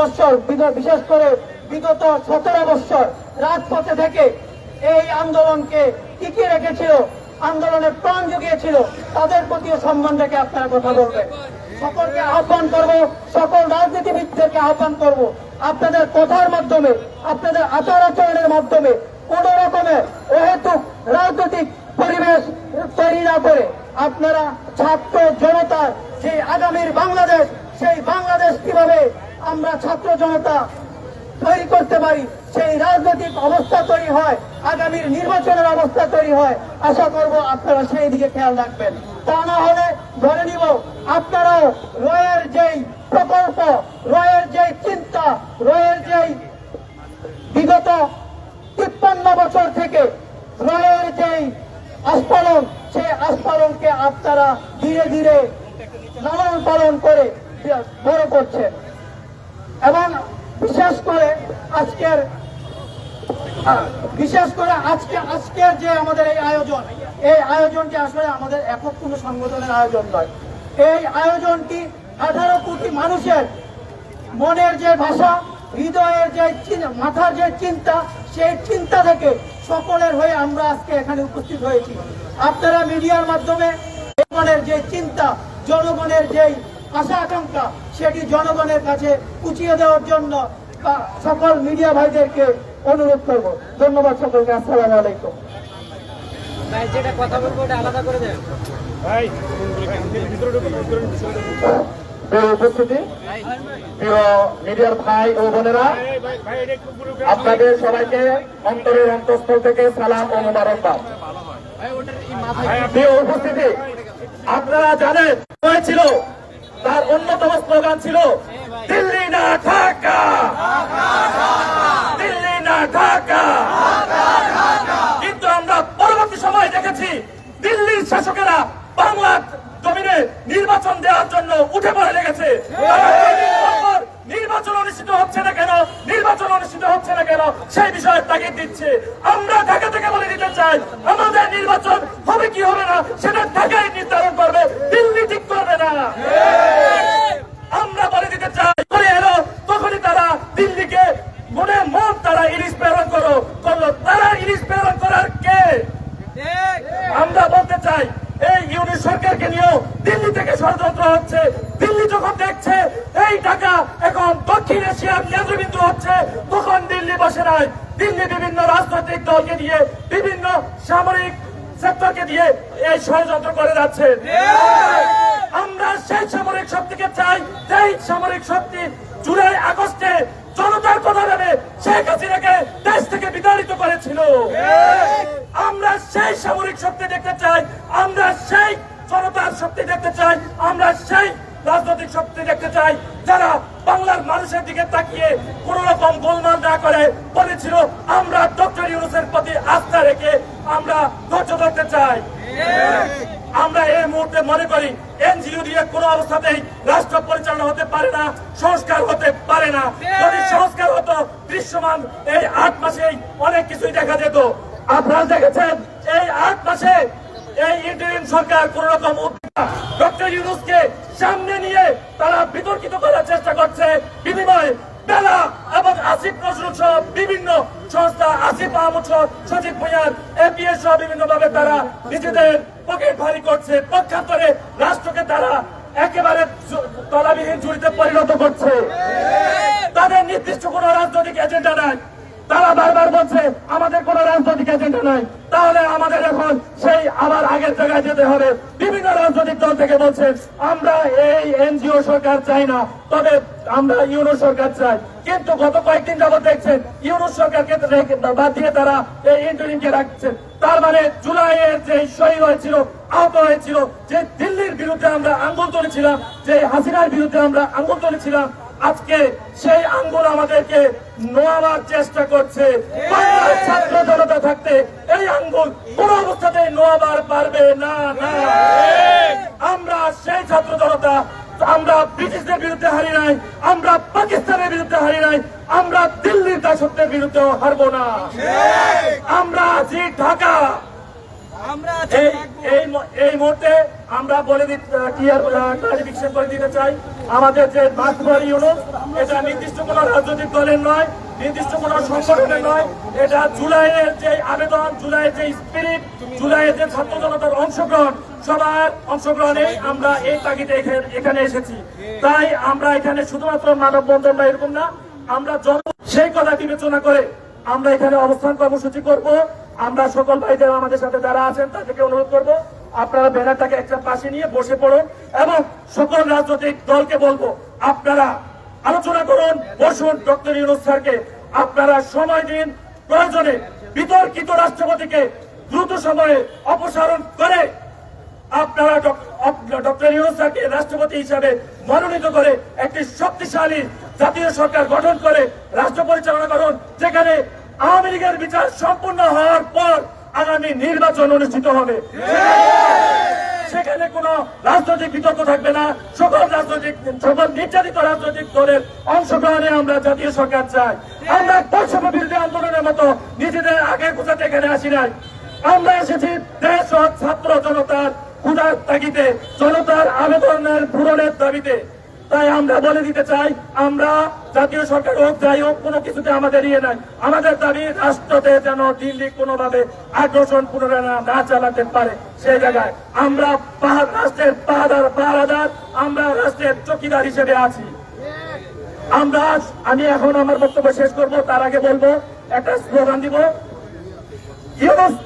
বছর বিশেষ করে বিগত সতেরো বছর রাজপথে থেকে এই আন্দোলনকে টিকিয়ে রেখেছিল আন্দোলনে প্রাণ জুগিয়েছিল। তাদের প্রতিও সম্মান রেখে আপনারা কথা বলবেন। সকলকে আহ্বান করব, সকল রাজনীতিবিদদেরকে আহ্বান করব, আপনাদের কথার মাধ্যমে, আপনাদের আচার আচরণের মাধ্যমে কোন রকমের অহেতুক রাজনৈতিক পরিবেশ তৈরি না করে আপনারা ছাত্র জনতার যে আগামীর বাংলাদেশ, সেই বাংলাদেশ কীভাবে আমরা ছাত্র জনতা তৈরি করতে পারি, সেই রাজনৈতিক অবস্থা তৈরি হয়, আগামীর নির্বাচনের অবস্থা তৈরি হয়। আশা করব আপনারা সেই দিকে খেয়াল রাখবেন। তা না হলে ধরে নিব, আপনারাও রয়ের যেই প্রকল্প, রয়ের যেই চিন্তা, রয়ের যেই বিগত তিপ্পান্ন বছর থেকে রয়ের যেই আস্ফালন, সেই আস্ফালনকে আপনারা ধীরে ধীরে লালন পালন করে বড় করছেন। এবং বিশেষ করে আজকের বিশেষ করে আজকে আজকের যে আমাদের এই আয়োজন, এই আয়োজনটি আসলে আমাদের একক কোনো সংগঠনের আয়োজন নয়। এই আয়োজনটি আঠারো কোটি মানুষের মনের যে ভাষা, হৃদয়ের যে মাথার যে চিন্তা, সেই চিন্তা থেকে সকলের হয়ে আমরা আজকে এখানে উপস্থিত হয়েছি। আপনারা মিডিয়ার মাধ্যমে জনগণের যে চিন্তা, জনগণের যেই আশা আকাঙ্ক্ষা সেটি জনগণের কাছে পুঁছিয়ে দেওয়ার জন্য সকল মিডিয়া ভাইদেরকে অনুরোধ করব। ধন্যবাদ সকলকে আসসালামু আলাইকুম। ভাই যেটা কথা বলব ওটা আলাদা করে দেন। প্রিয় উপস্থিতি প্রিয় মিডিয়ার ভাই ও বোনেরা আপনাদের সবাইকে অন্তরের অন্তঃস্থল থেকে সালাম ও মোবারকবাদ। প্রিয় উপস্থিতি আপনারা জানেন হয়েছিল অন্যতম স্লোগান ছিল, দিল্লি না ঢাকা। দিল্লি না ঢাকা। কিন্তু আমরা পরবর্তী সময় দেখেছি, দিল্লির শাসকেরা বাংলা জমিনে নির্বাচন দেওয়ার জন্য উঠে পড়ে লেগেছে। নির্বাচন অনুষ্ঠিত হচ্ছে না কেন? অনুষ্ঠিত হচ্ছে না কেন? সেই বিষয়ে তাকে দিচ্ছে। আমরা ঢাকা থেকে বলে দিতে চাই, আমাদের নির্বাচন হবে কি হবে না, সেটা ঢাকায় নির্ধারণ করবে, দিল্লি ঠিক করবে না আমরা বলে দিতে চাই করে এলো তখনই তারা দিল্লিকে মনে মন তারা ইলিশ প্রেরণ করো করল তারা ইলিশ প্রেরণ করার কে আমরা বলতে চাই এই ইউনিট সরকারকে নিয়েও দিল্লি থেকে ষড়যন্ত্র হচ্ছে, দিল্লি যখন দেখছে, এই টাকা এখন দক্ষিণ এশিয়ার কেন্দ্রবিন্দু হচ্ছে, তখন দিল্লি বসে নাই। দিল্লি বিভিন্ন রাজনৈতিক দলকে দিয়ে, বিভিন্ন সামরিক সেক্টরকে দিয়ে এই ষড়যন্ত্র করে যাচ্ছে। আমরা সেই সামরিক শক্তিকে চাই, যেই সামরিক শক্তি জুলাই আগস্টে জনতার কথা ভেবে শেখ হাসিনাকে দেশ থেকে বিতাড়িত করেছিল। আমরা সেই সামরিক শক্তি দেখতে চাই, আমরা সেই জনতার শক্তি দেখতে চাই, আমরা সেই রাজনৈতিক শক্তি দেখতে চাই যারা বাংলার মানুষের দিকে তাকিয়ে কোন রকম গোলমাল না করে। বলেছিল, আমরা ডক্টর ইউনুসের প্রতি আস্থা রেখে আমরা ধৈর্য ধরতে চাই। আমরা এই মুহূর্তে মনে করি, এনজিও দিয়ে কোনো অবস্থাতেই রাষ্ট্র পরিচালনা হতে পারে না, সংস্কার হতে পারে না। যদি সংস্কার হতো, দৃশ্যমান এই আট মাসেই অনেক কিছুই দেখা যেত। আপনারা দেখেছেন, এই আট মাসে এই ইন্টারিম সরকার কোন রকম ডক্টর ইউনুসকে সামনে নিয়ে তারা বিতর্কিত করার চেষ্টা করছে। বিনিময়ে বেলা এবং আসিফ নজরুল সহ বিভিন্ন সংস্থা, আসিফ আহমদ সহ সচিব ভুঁইয়ার এপিএস সহ বিভিন্ন ভাবে তারা নিজেদের পকেট ভারী করছে। পক্ষান্তরে রাষ্ট্রকে তারা একেবারে তলাবিহীন ঝুড়িতে পরিণত করছে। তাদের নির্দিষ্ট কোন রাজনৈতিক এজেন্ডা নাই। তারা বারবার বলছে, আমাদের কোন রাজনৈতিক এজেন্ডা নাই। তাহলে আমাদের এখন সেই আবার আগের জায়গায় যেতে হবে। বিভিন্ন রাজনৈতিক দল থেকে বলছেন আমরা এই এনজিও সরকার চাই না, তবে আমরা ইউনো সরকার চাই। কিন্তু গত কয়েকদিন যাবত দেখছেন ইউনো সরকারকে বাদ দিয়ে তারা এই ইন্টারিমকে রাখছেন। তার মানে জুলাইয়ের যে শহীদ হয়েছিল, আহত হয়েছিল, যে দিল্লির বিরুদ্ধে আমরা আঙ্গুল তুলেছিলাম, যে হাসিনার বিরুদ্ধে আমরা আঙ্গুল তুলেছিলাম আজকে সেই আঙ্গুল আমাদেরকে নোয়াবার চেষ্টা করছে। বাংলার ছাত্র জনতা থাকতে এই আঙ্গুল কোন অবস্থাতেই নোয়াবার পারবে না না। আমরা সেই ছাত্র জনতা আমরা ব্রিটিশদের বিরুদ্ধে হারি নাই আমরা পাকিস্তানের বিরুদ্ধে হারি নাই আমরা দিল্লির দাসত্বের বিরুদ্ধেও হারবো না। আমরা আছি ঢাকা। আমরা এই মুহূর্তে আমরা বলে ক্লারিফিকেশন করে দিতে চাই। আমাদের যে মাতবর ইউনিট এটা নির্দিষ্ট কোনো রাজনৈতিক দলের নয়, নির্দিষ্ট কোনো সংগঠনের নয়। এটা জুলাইয়ের যে আবেদন, জুলাইয়ের যে স্পিরিট জুলাইয়ের যে ছাত্র জনতার অংশগ্রহণ, সবার অংশগ্রহণে আমরা এই তাগিদে এখানে- এখানে এসেছি। তাই আমরা এখানে শুধুমাত্র মানববন্ধন বা এরকম না, আমরা জন, সেই কথা বিবেচনা করে আমরা এখানে অবস্থান কর্মসূচি করব। আমরা সকল ভাইদের আমাদের সাথে যারা আছেন, তাদেরকে অনুরোধ করব আপনারা ব্যানারটাকে একটা পাশে নিয়ে বসে পড়ুন এবং সকল রাজনৈতিক দলকে বলব, আপনারা আলোচনা করুন, বসুন, ডক্টর ইউনুস স্যারকে। আপনারা সময় দিন, প্রয়োজনে বিতর্কিত রাষ্ট্রপতিকে দ্রুত সময়ে অপসারণ করে আপনারা ডক্টর ইউনুস স্যারকে রাষ্ট্রপতি হিসাবে মনোনীত করে একটি শক্তিশালী জাতীয় সরকার গঠন করে রাষ্ট্র পরিচালনা করুন, যেখানে আওয়ামী লীগের বিচার সম্পূর্ণ হওয়ার পর আগামী নির্বাচন অনুষ্ঠিত হবে। সেখানে কোনো রাজনৈতিক বিতর্ক থাকবে না। সকল রাজনৈতিক, সকল নির্যাতিত রাজনৈতিক দলের অংশগ্রহণে আমরা জাতীয় সরকার চাই। আমরা বৈষম্য বিরোধী আন্দোলনের মতো নিজেদের আগে গোছাতে এখানে আসি নাই। আমরা এসেছি দেশ ছাত্র জনতার ক্ষুধার তাগিতে জনতার আবেদনের পূরণের দাবিতে। তাই আমরা বলে দিতে চাই, আমরা জাতীয় সরকার হোক, যাই হোক, কোনো কিছুতে আমাদের ইয়ে নাই। আমাদের দাবি রাষ্ট্রতে যেন দিল্লি কোনোভাবে আগ্রাসন পুনরায় না- চালাতে পারে সেই জায়গায়। আমরা রাষ্ট্রের পাহাড়ার পাহারাদার আমরা রাষ্ট্রের চকিদার হিসেবে আছি। আমরা, আমি এখন আমার বক্তব্য শেষ করব, তার আগে বলব, একটা স্লোগান দিব।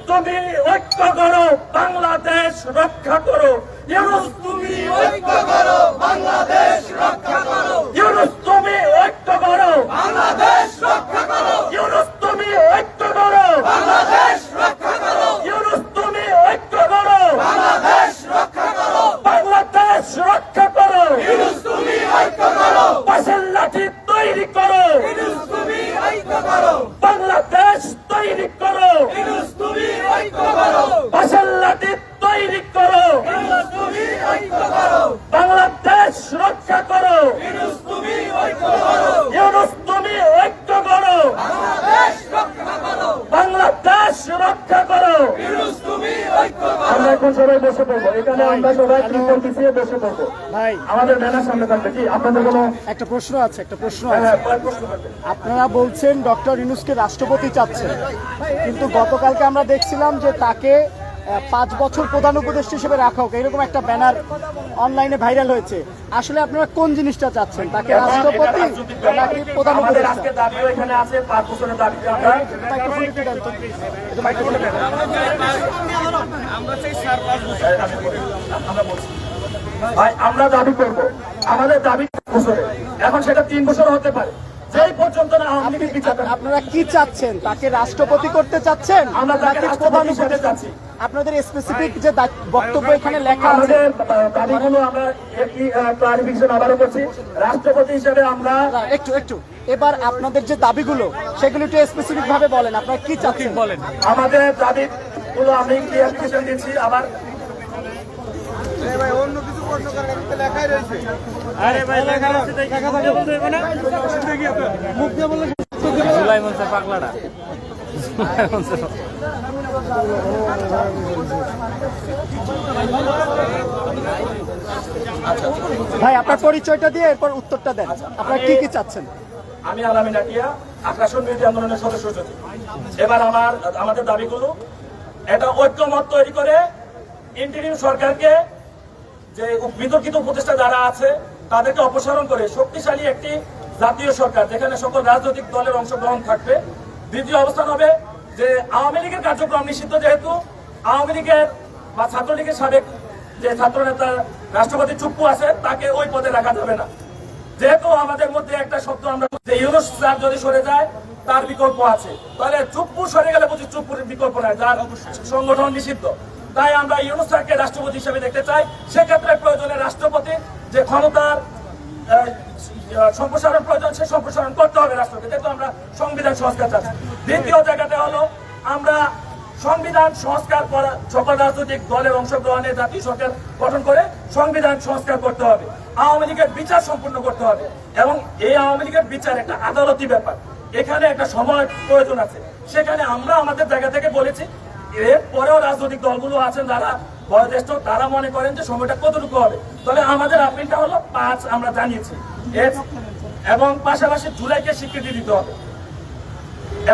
তুমি ঐক্য করো, বাংলাদেশ রক্ষা করো। ইউনুস তুমি ঐক্য করো বাংলাদেশ রক্ষা করো। ইউনুস তুমি ঐক্য করো। বাংলাদেশ রক্ষা করো। ইউনুস তুমি ঐক্য করো বাংলাদেশ রক্ষা করো ইউনুস তুমি ঐক্য করো বাংলাদেশ রক্ষা করো বাংলাদেশ রক্ষা করো ইউনুস তুমি ঐক্য করো পাশের লাঠি তৈরি করো ইউনুস তুমি ঐক্য করো বাংলাদেশ তৈরি করো ইউনুস তুমি ঐক্য করো পাশের লাঠি তৈরি করো ইউনুস তুমি ঐক্য করো বাংলাদেশ রক্ষা করো ইউনুস তুমি ঐক্য করো ইউনুস তুমি ঐক্য করো বাংলাদেশ রক্ষা করো বাংলাদেশ রক্ষা করো ইউনুস তুমি ঐক্য করো আমরা এখন সবাই বসে পড়ব এখানে আমরা সবাই ত্রিপল পিছিয়ে বসে পড়ব ভাই। আমাদের ব্যানার সামনে থাকবে কি? আপনাদের কোনো একটা প্রশ্ন আছে একটা প্রশ্ন হ্যাঁ, আছে। হ্যাঁ, আপনারা বলছেন ডক্টর ইউনুসকে রাষ্ট্রপতি চাচ্ছেন কিন্তু গতকালকে আমরা দেখছিলাম যে তাকে পাঁচ বছর প্রধান উপদেষ্টা হিসেবে রাখা হোক এরকম একটা ব্যানার অনলাইনে ভাইরাল হয়েছে। আসলে আপনারা কোন জিনিসটা চাচ্ছেন? তাকে রাষ্ট্রপতি। নাকি প্রধান উপদেষ্টা? আজকে দাবিও এখানে আছে পাঁচ বছরের দাবিতে আমরা দাবি করব। আমাদের দাবি বছরে এখন সেটা তিন বছর হতে পারে। যেই পর্যন্ত না আওয়ামী লীগের বিচার আপনারা কি চাচ্ছেন? তাকে রাষ্ট্রপতি করতে চাচ্ছেন? আমরা তাকে প্রধান চাচ্ছি। আপনাদের স্পেসিফিক যে বক্তব্য এখানে লেখা আছে। দাবিগুলো আমরা একটি ক্লারিফিকেশন আবারও করছি। রাষ্ট্রপতি হিসেবে আমরা একটু একটু। এবার আপনাদের যে দাবিগুলো সেগুলো একটু স্পেসিফিক ভাবে বলেন। আপনারা কি চাচ্ছেন? বলেন। আমাদের দাবিগুলো আমি ক্লিয়ারিফিকেশন দিচ্ছি। আবার ভাই, আপনার পরিচয়টা দিয়ে এরপর উত্তরটা দেন। আপনারা কি কি চাচ্ছেন? আমি আলামী নাকিয়া আকাশন বিরোধী আন্দোলনের সদস্য সচিব এবার আমার, আমাদের দাবি দাবিগুলো একটা ঐক্যমত তৈরি করে ইন্টারিম সরকারকে যে বিতর্কিত উপদেষ্টা যারা আছে, তাদেরকে অপসারণ করে শক্তিশালী একটি জাতীয় সরকার, যেখানে সকল রাজনৈতিক দলের অংশগ্রহণ থাকবে। দ্বিতীয় অবস্থান হবে যে আওয়ামী লীগের কার্যক্রম নিষিদ্ধ যেহেতু, আওয়ামী লীগের বা ছাত্রলীগের সাবেক যে ছাত্র নেতা রাষ্ট্রপতি চুপ্পু আছে, তাকে ওই পদে রাখা যাবে না। যেহেতু আমাদের মধ্যে একটা শব্দ আমরা যে ইউনুস স্যার যদি সরে যায়, তার বিকল্প আছে। তাহলে চুপ্পু সরে গেলে বুঝি চুপ্পুর বিকল্প নাই, যার সংগঠন নিষিদ্ধ। তাই আমরা ইউনুস রাষ্ট্রপতি হিসেবে দেখতে চাই। সেক্ষেত্রে প্রয়োজনে রাষ্ট্রপতি যে ক্ষমতার সম্প্রসারণ প্রয়োজন, সে সম্প্রসারণ করতে হবে রাষ্ট্রকে। যেহেতু আমরা সংবিধান সংস্কার চাচ্ছি। দ্বিতীয় জায়গাতে হলো, আমরা সংবিধান সংস্কার করা সকল রাজনৈতিক দলের অংশগ্রহণে জাতীয় সরকার গঠন করে সংবিধান সংস্কার করতে হবে। আওয়ামী লীগের বিচার সম্পূর্ণ করতে হবে। এবং এই আওয়ামী লীগের বিচার একটা আদালতি ব্যাপার। এখানে একটা সময় প্রয়োজন আছে। সেখানে আমরা আমাদের জায়গা থেকে বলেছি এর পরেও রাজনৈতিক দলগুলো আছেন যারা বয়োজ্যেষ্ঠ, তারা মনে করেন যে সময়টা কতটুকু হবে। তবে আমাদের আপিলটা হলো পাঁচ, আমরা জানিয়েছি। এবং পাশাপাশি জুলাইকে স্বীকৃতি দিতে হবে।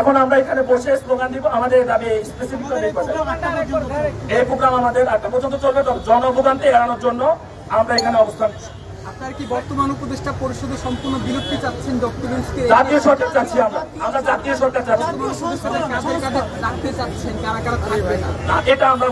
এখন আমরা এখানে বসে স্লোগান দিব, আমাদের দাবি এই প্রোগ্রাম আমাদের আটটা পর্যন্ত চলবে, তবে জনভোগান্তি এড়ানোর জন্য আমরা এখানে অবস্থান আপনার কি বর্তমান উপদেষ্টা পরিষদে সম্পূর্ণ বিলুপ্তি চাচ্ছেন ডক্টর ইউনুসকে জাতীয় সরকার চাচ্ছি আমরা। আমরা জাতীয় সরকার চাচ্ছি। রাখতে চাচ্ছেন? কারা কারা থাকবে না? না, এটা আমরা